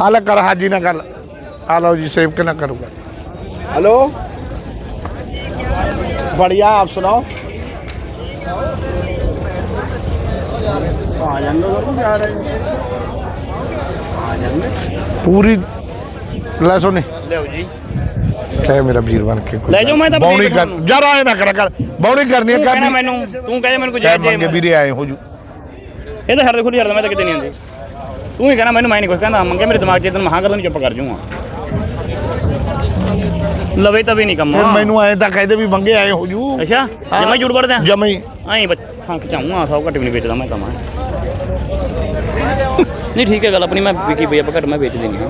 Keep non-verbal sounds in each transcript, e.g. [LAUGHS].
ਆ ਲੈ ਕਰ ਹਾਜੀ ਨਾ ਗੱਲ ਆ ਲਓ ਜੀ ਸੇਵ ਕੇ ना करो कर हेलो बढ़िया आप सुनाओ आ जाएंगे घर में जा रहे हैं आ जाएंगे ਪੂਰੀ ਲੈ ਸੋਨੀ ਲਿਓ ਜੀ ਕਹਿ ਮੇਰਾ ਵੀਰ ਬਣ ਕੇ ਕੋਈ ਲੈ ਜਾਓ, ਮੈਂ ਤਾਂ ਬੌਣੀ ਬਲੀਕ ਕਰ ਤੁਹਾਨੂੰ। ਜਰ ਆਏ ਨਾ ਕਰਿਆ ਕਰ ਬੌਣੀ ਕਰਨੀ ਹੈ ਤੂੰ ਕਹਿਣਾ ਕਰਨੀ ਮੈਨੂੰ ਤੂੰ ਕਹੇ ਮੈਨੂੰ ਕੁਝ ਕਹਿ ਜੇ ਮੰਗੇ ਵੀਰੇ ਆਏ ਹੋ ਜੂ ਇਹ ਤਾਂ ਛੱਡ ਦੇ ਖੁੱਲੀ ਛੱਡ ਦੇ ਮੈਂ ਤਾਂ ਕਿਤੇ ਨਹੀਂ ਆਉਂਦੀ ਤੂੰ ਹੀ ਕਹਿਣਾ ਮੈਨੂੰ ਮੈਂ ਨਹੀਂ ਕੁਝ ਕਹਿੰਦਾ। ਮੰਗੇ ਮੇਰੇ ਦਿਮਾਗ 'ਚ ਇਦਾਂ ਮਹਾ ਗੱਲਾਂ ਨਹੀਂ ਚੁੱਪ ਕਰ ਜੂਗਾ ਲਵੇ ਤਾਂ ਵੀ ਨਹੀਂ ਕੰਮ। ਫਿਰ ਮੈਨੂੰ ਐਂ ਤਾਂ ਕਹਦੇ ਵੀ ਮੰਗੇ ਆਏ ਹੋ ਜੂ। ਅੱਛਾ ਜੇ ਮੈਂ ਜੁੜ ਵੜਦਾ ਜਮਈ ਐਂ ਬੱਥਾਂ ਖਚਾਉਂਗਾ ਸੌ ਘੱਟ ਵੀ ਨਹੀਂ ਵੇਚਦਾ ਮੈਂ ਤਾਂ ਮੈਂ ਨਹੀਂ ਠੀਕ ਹੈ ਗੱਲ ਆਪਣੀ ਮੈਂ ਵਿਕੀ ਪਈ ਆਪਾਂ ਘੱਟ ਮੈਂ ਵੇਚ ਦੇਣੀ ਹਾਂ।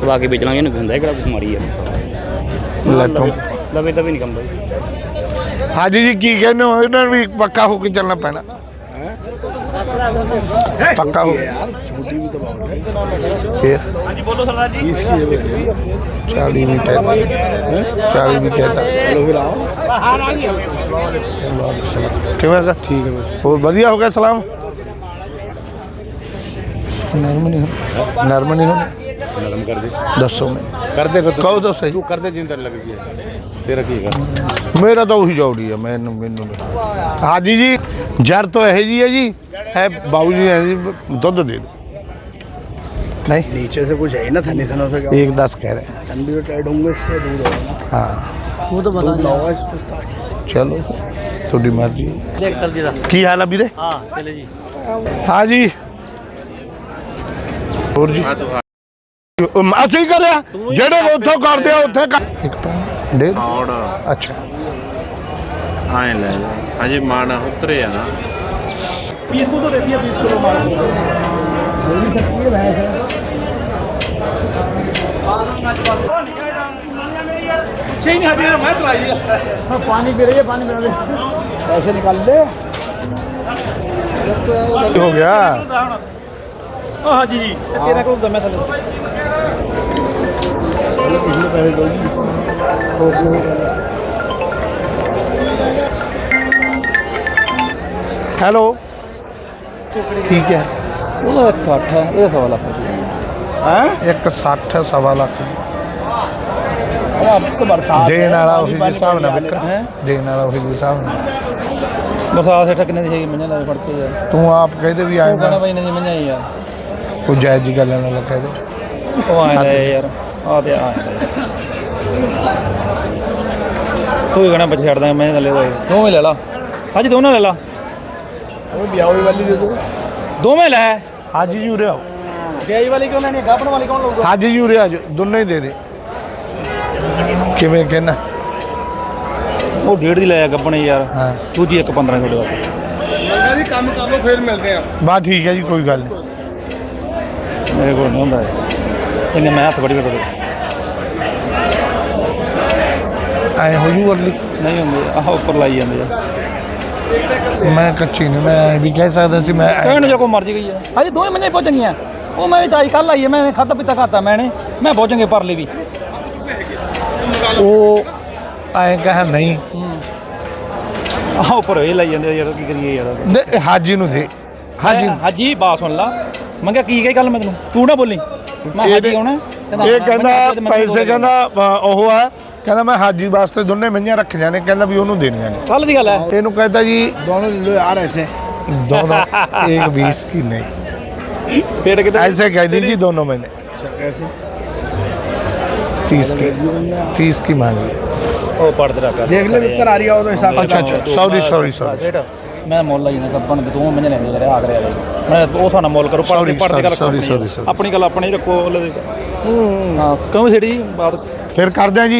ਦਵਾ ਕੇ ਵੇਚ ਲਾਂਗੇ ਇਹਨੂੰ ਹੁੰਦਾ ਕਿਹੜਾ ਕੁਛ ਮਾਰੀ ਤੂੰ। ਲਵੇ ਤਾਂ ਵੀ ਨਹੀਂ ਕੰਮ ਬਾਈ। ਹਾਜੀ ਜੀ ਕੀ ਕਹਿੰਦੇ ਹੋ? ਇਹਨਾਂ ਨੂੰ ਵੀ ਪੱਕਾ ਹੋ ਕੇ ਚੱਲਣਾ ਪੈਣਾ। पक्का हो। छोटी भी तो बहुत है फिर। बोलो इसकी है। चाली भी कहता है? चाली भी कहता चलो फिर आओ। क्यों ऐसा ठीक है और बढ़िया हो गया सलाम। नर्म नहीं हो। नर्म नहीं हो। नरम कर दे। दसों में। कर दे तो। कहो तो सही। तू कर दे जिंदर लग गया है तेरा की है ਮੇਰਾ ਤਾਂ ਉਹੀ ਜੌੜੀ ਹੈ ਮੈਨੂੰ ਮੈਨੂੰ ਨਹੀਂ ਹਾਜੀ ਜੀ ਜਰ ਤਾਂ ਇਹ ਜੀ ਹੈ ਜੀ ਹੈ ਬਾਬੂ ਜੀ ਹੈ ਜੀ ਦੁੱਧ ਦੇ ਦਿਓ नहीं नीचे से कुछ है ही ना थनी थनों से क्या एक दस कह रहे हैं थन भी तो टाइट होंगे इसका दूध होगा ना हाँ वो तो बता होगा इस पुस्ता ਚਲੋ ਤੁਹਾਡੀ ਮਰਜ਼ੀ ਦੇਖ ਚਲ ਜੀ ਦਾ ਕੀ ਹਾਲ ਆ ਵੀਰੇ ਹਾਂ ਚਲੇ ਜੀ ਹਾਂ ਜੀ ਹੋਰ ਜੀ ਅਮ, ਅਸੀਂ ਹੀ ਕਰਿਆ ਜਿਹੜੇ ਉੱਥੋਂ ਕਰਦੇ ਆ ਉੱਥੇ ਕਰ ਇੱਕ डेढ़ और अच्छा आए ले अजी माना उतरे है ना पीस को तो दे दिया पीस को तो मार पानी पी रही है पानी पी रही पैसे निकाल दे हो गया हाँ जी जी तेरा कोल दमे थले ਹੈਲੋ। ਠੀਕ ਹੈ। ਉਹਦਾ 160 ਹੈ ਇਹਦਾ ਸਵਾ ਲੱਖ ਹੈ? ਇੱਕ 60 ਸਵਾ ਲੱਖ ਦੇਣ ਵਾਲਾ ਉਹੀ ਹਿਸਾਬ ਨਾਲ ਵਿਕਰ। ਹੈ? ਦੇਣ ਵਾਲਾ ਉਹੀ ਹਿਸਾਬ ਨਾਲ। ਬਰਸਾਤ ਹੇਠ ਕਿੰਨੇ ਦੀ ਹੈਗੀ? ਮੰਨਾਂ ਦਾ ਫੜ ਕੇ ਯਾਰ। ਤੂੰ ਆਪ ਕਹਦੇ ਵੀ ਆਏ ਬਈ ਨਹੀਂ ਯਾਰ ਕੋਈ ਜਾਇਜ਼ ਜੀ ਗੱਲ ਨਾਲ ਕਹਦੇ ਉਹ ਆਇਆ ਹੈ ਯਾਰ। ਆ ਤੇ ਆ ਤੂੰ ਹੀ ਕਹਣਾ ਬੱਚੇ ਛੱਡ ਦਾਂਗੇ ਮੈਂ ਥੱਲੇ ਦੋਏ ਦੋਵੇਂ ਲੈ ਲਾ। ਹਾਂਜੀ ਦੋਨੋਂ ਲੈ ਲਾ। ਉਹ ਵਿਆਹੀ ਵਾਲੀ ਦੇ ਦੋ। ਦੋਵੇਂ ਲੈ। ਹਾਜੀ ਜੀ ਉਰੇ ਆਓ। ਵਿਆਹੀ ਵਾਲੀ ਕਿਉਂ ਲੈਣੀ ਗਾਪਣ ਵਾਲੀ ਕੌਣ ਲਊਗਾ? ਹਾਜੀ ਜੀ ਉਰੇ ਆ ਜਾਓ। ਦੋਨੋਂ ਹੀ ਦੇ ਦੇ। ਕਿਵੇਂ ਕਹਿਣਾ? ਉਹ ਡੇਢ ਦੀ ਲੈ ਆ ਗੱਪਣੇ ਯਾਰ। ਹਾਂ। ਦੂਜੀ ਇੱਕ 15 ਛੋੜੇ ਵਾਸਤੇ ਕੰਮ ਕਰ ਲੋ ਫਿਰ ਮਿਲਦੇ ਆ। ਬਾ ਠੀਕ ਹੈ ਜੀ ਕੋਈ ਗੱਲ ਨਹੀਂ ਮੇਰੇ ਕੋਲ ਨਹੀਂ ਹੁੰਦਾ ਇਹ। ਇਹਨੇ ਮੈਂ ਹੱਥ ਬੜੀ ਬੜੀ ਐ ਹੋ ਜੂ ਅਗਲੀ? ਨਹੀਂ ਹੁੰਦੇ ਆਹ ਉੱਪਰ ਲਾਈ ਜਾਂਦੇ ਆ। ਮੈਂ ਕੱਚੀ ਨਹੀਂ ਮੈਂ ਵੀ ਕਹਿ ਸਕਦਾ ਸੀ ਮੈਂ ਕਹਿਣ ਜੋ ਕੋ ਮਰਜ਼ੀ ਗਈ ਆ। ਹਾਂਜੀ ਦੋਵੇਂ ਮੰਨੇ ਪਹੁੰਚ ਗਈਆਂ ਉਹ ਮੈਂ ਚਾਈ ਕੱਲ ਆਈ ਮੈਂ ਖਾਤਾ ਪੀਤਾ ਖਾਤਾ ਮੈਨੇ ਮੈਂ ਪਹੁੰਚਾਂਗੇ ਪਰਲੇ ਵੀ। ਉਹ ਐਂ ਕਹਾ ਨਹੀਂ। ਆਹ ਉੱਪਰ ਇਹ ਲਾਈ ਜਾਂਦੇ ਆ ਯਾਰ ਕੀ ਕਰੀਏ ਯਾਰ। ਦੇ ਹਾਜੀ ਨੂੰ ਦੇ। ਹਾਜੀ ਨੂੰ। ਹਾਜੀ ਬਾਤ ਸੁਣ ਲਾ। ਮੰਗਿਆ ਕੀ ਕਹੀ ਗੱਲ ਮੈਂ ਤੈਨੂੰ? ਤੂੰ ਨਾ ਬੋਲੀ। ਮੈਂ ਹਾਜੀ ਆਉਣਾ। ਇਹ ਕਹਿੰਦਾ ਪੈਸੇ ਕਹਿੰਦਾ ਅ, ਉਹ ਆ। ਕਹਿੰਦਾ ਮੈਂ ਹਾਜੀ ਵਾਸਤੇ ਦੋਨੇ ਮਈਆਂ ਰੱਖੀਆਂ ਨੇ ਕਹਿੰਦਾ ਵੀ ਉਹਨੂੰ ਦੇਣੀਆਂ ਨੇ ਕੱਲ ਦੀ ਗੱਲ ਹੈ ਇਹਨੂੰ ਕਹਿੰਦਾ ਜੀ ਦੋਨੋਂ ਲੈ ਲੋ ਯਾਰ ਐਸੇ दोनों एक बीस की नहीं ਫੇਰ ਕਿਤੇ ऐसे कह दीजिए दोनों मैंने कैसे तीस की तीस की मांगी ਉਹ ਪੜਦ ਰੱਖ ਦੇਖ ਲੈ ਵਿਕਰ ਆ ਰਹੀ ਆ ਉਹਦੇ ਹਿਸਾਬ अच्छा अच्छा सॉरी सॉरी सॉरी ਮੈਂ ਮੁੱਲ ਲਾਈ ਨਾ ਕੱਪਣ ਦੇ ਦੋ ਮਹੀਨੇ ਲੈਂਦੇ ਜਿਹੜੇ ਆਗਰੇ ਵਾਲੇ ਮੈਂ ਉਹ ਸਾਡਾ ਮੁੱਲ ਕਰੋ ਪੜਦੇ Sorry, ਪੜਦੇ ਕਰ sorry, sorry, sorry. ਆਪਣੀ ਗੱਲ ਆਪਣੀ ਰੱਖੋ ਉਹਲੇ ਦੇ ਹਾਂ ਕਿਉਂ ਛੜੀ ਬਾਤ फिर कर दें जी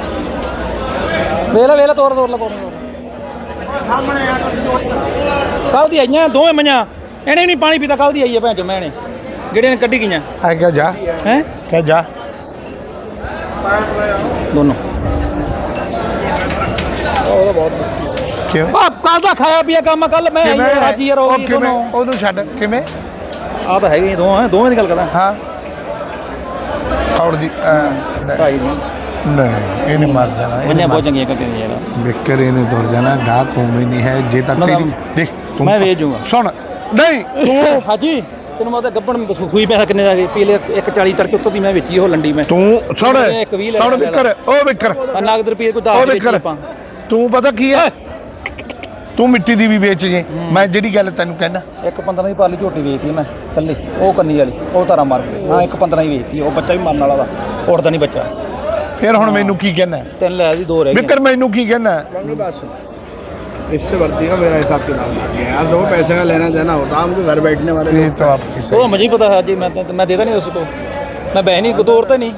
ਵੇਲਾ ਵੇਲਾ ਤੋੜ ਤੋੜ ਲਾ ਪੋੜ ਕੱਲ ਦੀ ਆਈਆਂ ਦੋਵੇਂ ਮੰਝਾਂ ਇਹਨੇ ਨਹੀਂ ਪਾਣੀ ਪੀਤਾ ਕੱਲ ਦੀ ਆਈ ਹੈ ਭੈਣ ਚੋ ਮੈਨੇ ਜਿਹੜੀਆਂ ਨੇ ਕੱਢੀ ਗਈਆਂ। ਆ ਕਿਆ ਜਾ? ਹੈ? ਕਿਆ ਜਾ? ਦੋਨੋਂ। ਕਿਉਂ? ਆ ਕੱਲ ਦਾ ਖਾਇਆ ਪੀਆ ਕੰਮ ਕੱਲ ਮੈਂ ਆਈ ਯਾਰ ਅੱਜ ਯਾਰ ਹੋ ਉਹ ਕਿਵੇਂ? ਦੋਨੋਂ। ਉਹਨੂੰ ਛੱਡ ਕਿਵੇਂ? ਆ ਤਾਂ ਹੈਗੇ ਹੀ ਦੋ ਹੈ ਦੋਵੇਂ ਦੀ ਗੱਲ ਕਰਦਾ ਹਾਂ। ਔਰ ਦੀ ਅਹ, ਢਾਈ ਦੀ। ਗਾਹ ਕੋਮੇ ਨਹੀਂ ਹੈ ਜੇ ਤਾਂ ਨਾ, ਨਾ, ਤੇਰੀ ਦੇਖ ਤੂੰ ਮੈਂ ਵੇਚ ਜਾਊਂਗਾ। ਸੁਣ ਨਹੀਂ ਤੂੰ [LAUGHS] ਹਾਜੀ ਤੈਨੂੰ ਮੈਂ ਤਾਂ ਗੱਬਣ ਸੂਈ ਪੈਸਾ ਕਿੰਨੇ ਦਾ ਪੀਲੇ 140 ਤੜਕੇ ਉੱਤੋਂ ਦੀ ਮੈਂ ਵੇਚੀ ਉਹ ਲੰਡੀ ਮੈਂ। ਤੂੰ ਸੁਣ ਇੱਕ ਵੀਹ ਲੈ ਸੁਣ ਲੈ ਵਿਕਰ ਉਹ ਵਿਕਰ। ਆ ਨਗਦ ਰੁਪਏ ਕੋਈ ਉਹ 10 ਵੇਚੀ ਵਿਕਰ ਆਪਾਂ। ਤੂੰ ਪਤਾ ਕੀ ਹੈ? ਤੂੰ ਮਿੱਟੀ ਦੀ ਵੀ ਵੇਚ ਜੇ। ਮੈਂ ਜਿਹੜੀ ਗੱਲ ਤੈਨੂੰ ਕਹਿਣਾ। ਇੱਕ 15 ਦੀ ਪਾਲੀ ਝੋਟੀ ਵੇਚਤੀ ਮੈਂ ਕੱਲੀ ਉਹ ਕੰਨੀ ਵਾਲੀ ਉਹ ਤਾਰਾ ਮਰ ਗਈ ਹਾਂ ਇੱਕ 15 ਦੀ ਵੇਚਤੀ ਉਹ ਬੱਚਾ ਵੀ ਮਰਨ ਵਾਲਾ ਦਾ ਉੱਡਦਾ ਨਹੀਂ ਬੱਚਾ। ਫਿਰ ਹੁਣ ਮੈਨੂੰ ਕੀ ਕਹਿਣਾ ਹੈ? ਤਿੰਨ ਲੈ ਜੀ ਦੋ ਰਹਿ ਗਏ ਵਿਕਰ ਮੈਨੂੰ ਕੀ ਕਹਿਣਾ ਹੈ? मांगो बात सुनो इससे बढ़ती का मेरा हिसाब किताब लग गया यार देखो पैसे का लेना देना होता है हमको घर बैठने वाले ये लोग तो आपकी सही ਉਹ मुझे ही पता है जी मैं तो- मैं देता नहीं उसको मैं बह नहीं तोड़ता नहीं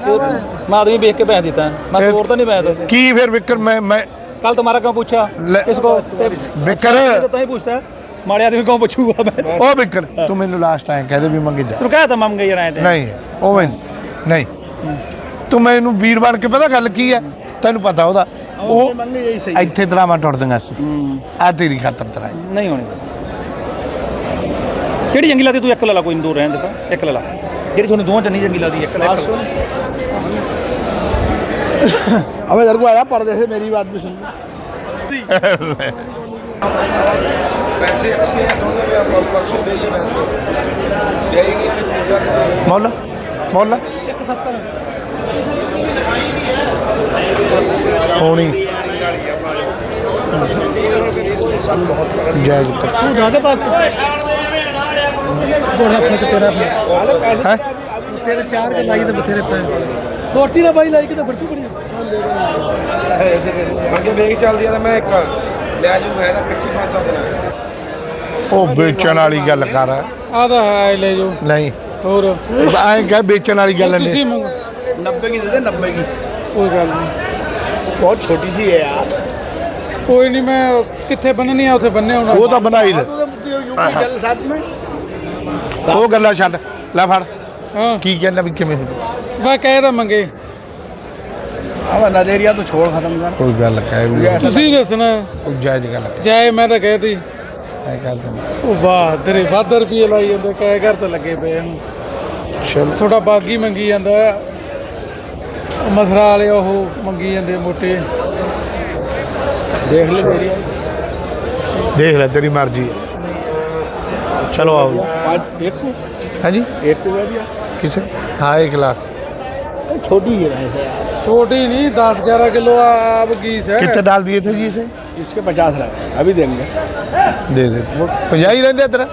तो- मैं आदमी बेच के बह देता है मैं फिर- तोड़ता नहीं बह तो ਕੀ ਫਿਰ ਵਿਕਰ ਮੈਂ ਮੈਂ कल तुम्हारा क्यों पूछा ले- इसको विकर- अच्छा, तो ही पूछता है माड़े आदमी क्यों पूछूंगा मैं तुम ਉਹ ਵਿਕਰ ਤੂੰ ਮੈਨੂੰ ਲਾਸਟ ਟਾਈਮ ਕਹਦੇ ਵੀ ਮੰਗੇ ਜਾ कहा था माम गई नहीं है, ਉਹ ਮੈਂ ਨਹੀਂ ਮੈਥੋਂ ਮੈਂ ਇਹਨੂੰ ਵੀਰ ਬਣ ਕੇ ਪਤਾ ਗੱਲ ਕੀ ਹੈ? ਤੈਨੂੰ ਪਤਾ ਉਹਦਾ। ਉਹ ਮੰਮੀ ਇਹੀ ਸਹੀ ਇੱਥੇ ਸੀ। ਆ ਤੇਰੀ ਖਾਤਰ ਤਰਾ ਨਹੀਂ ਹੋਣੀ। ਕਿਹੜੀ ਜੰਗੀ ਲੱਗਦੀ ਤੂੰ ਇੱਕ ਲੈ ਕੋਈ ਦੋ ਰਹਿਣ ਦੇ ਪਾ? ਇੱਕ ਲੈ ਜਿਹੜੀ ਤੁਹਾਨੂੰ ਦੋਹਾਂ ਚੰਨੀ ਜੰਗੀ ਲੱਗਦੀ ਇੱਕ ਲੈ [COUGHS] ਅਬੇ ਦਰ ਆਇਆ ਪਰਦੇ ਸੇ ਮੇਰੀ ਬਾਤ ਵੀ ਸੁਣ। ਮੌਲਾ ਮੌਲਾ ਹੋਣੀ। ਜਾਇਜ਼ ਕਰ। ਤੂੰ ਦਾਦੇ ਬਾਤ ਬੋੜਾ ਫਟ ਤੇਰਾ ਹੈ? ਤੇਰੇ ਚਾਰ ਕੇ ਲਾਈ ਤੇ ਬਥੇਰੇ ਪੈ ਰੋਟੀ ਨਾ ਬਾਈ ਲਾਈ ਕਿ ਤਾਂ ਫਰਕੀ ਬੜੀ ਅੱਗੇ ਵੇਖ ਚੱਲਦੀ ਆ ਤਾਂ ਮੈਂ ਇੱਕ ਲੈ ਜੂ ਹੈ ਤਾਂ ਕੱਚੀ ਪੰਜ ਸੱਤ ਦਿਨ ਉਹ ਵੇਚਣ ਵਾਲੀ ਗੱਲ ਕਰ। ਆ ਤਾਂ ਹੈ ਲੈ ਜੋ ਨਹੀਂ। ਹੋਰ। ਐਂ ਕਹ ਵੇਚਣ ਵਾਲੀ ਗੱਲ ਤੁਸੀਂ ਨਹੀਂ। ਮੰਗੋ। नब्बे की दे दे नब्बे की ਕੋਈ ਗੱਲ ਨਹੀਂ बहुत छोटी सी है यार ਕੋਈ ਨਹੀਂ ਮੈਂ ਕਿੱਥੇ ਬੰਨਣੀ ਆ ਉੱਥੇ ਬੰਨੇ ਹੋਣਾ ਉਹ ਤਾਂ ਬਣਾਈ ਲੈ यूपी जल साथ में ਉਹ ਗੱਲਾਂ ਛੱਡ ਲੈ ਫੜ ਹਾਂ ਕੀ ਕਹਿੰਦਾ ਵੀ ਕਿਵੇਂ ਹੋਊ? ਮੈਂ ਕਹਿ ਤਾਂ ਮੰਗੇ अब नदेरिया तो छोड़ खत्म कर ਕੋਈ ਗੱਲ ਕਹਿ ਵੀ ਤੁਸੀਂ ਦੱਸਣਾ ਕੋਈ ਜਾਇਜ਼ ਗੱਲ ਜਾਏ ਮੈਂ ਤਾਂ ਕਹਿਤੀ ਐ ਕਰ ਦਿੰਦਾ ਉਹ ਵਾਹ ਤੇਰੇ ਵੱਧ ਰੁਪਏ ਲਾਈ ਜਾਂਦੇ ਕਹਿ ਕਰ ਤਾਂ ਲੱਗੇ ਪਏ ਇਹਨੂੰ ਚਲ ਤੁਹਾਡਾ ਬਾਗੀ ਮੰਗੀ ਜਾਂਦਾ ਉਹ ਮਸਰਾ ਵਾਲੇ ਉਹ ਮੰਗੀ ਜਾਂਦੇ ਮੋਟੇ देख ले देरिया ਦੇਖ ਲੈ ਤੇਰੀ ਮਰਜ਼ੀ ਚਲੋ ਆਓ पाँच एक को ਹਾਂਜੀ एक को कह दिया ਕਿਸੇ ਹਾਂ 1 ਲੱਖ छोटी ही है ऐसे यार ਛੋਟੀ ਨਹੀਂ 10 11 ਕਿਲੋ ਆ ਬਗੀਚ ਹੈ ਕਿੱਥੇ डाल दिए थे जी इसे इसके पचास रहे अभी देंगे दे दे ਪੰਜਾਹ ਹੀ ਰਹਿੰਦੇ ਆ ਤੇਰਾ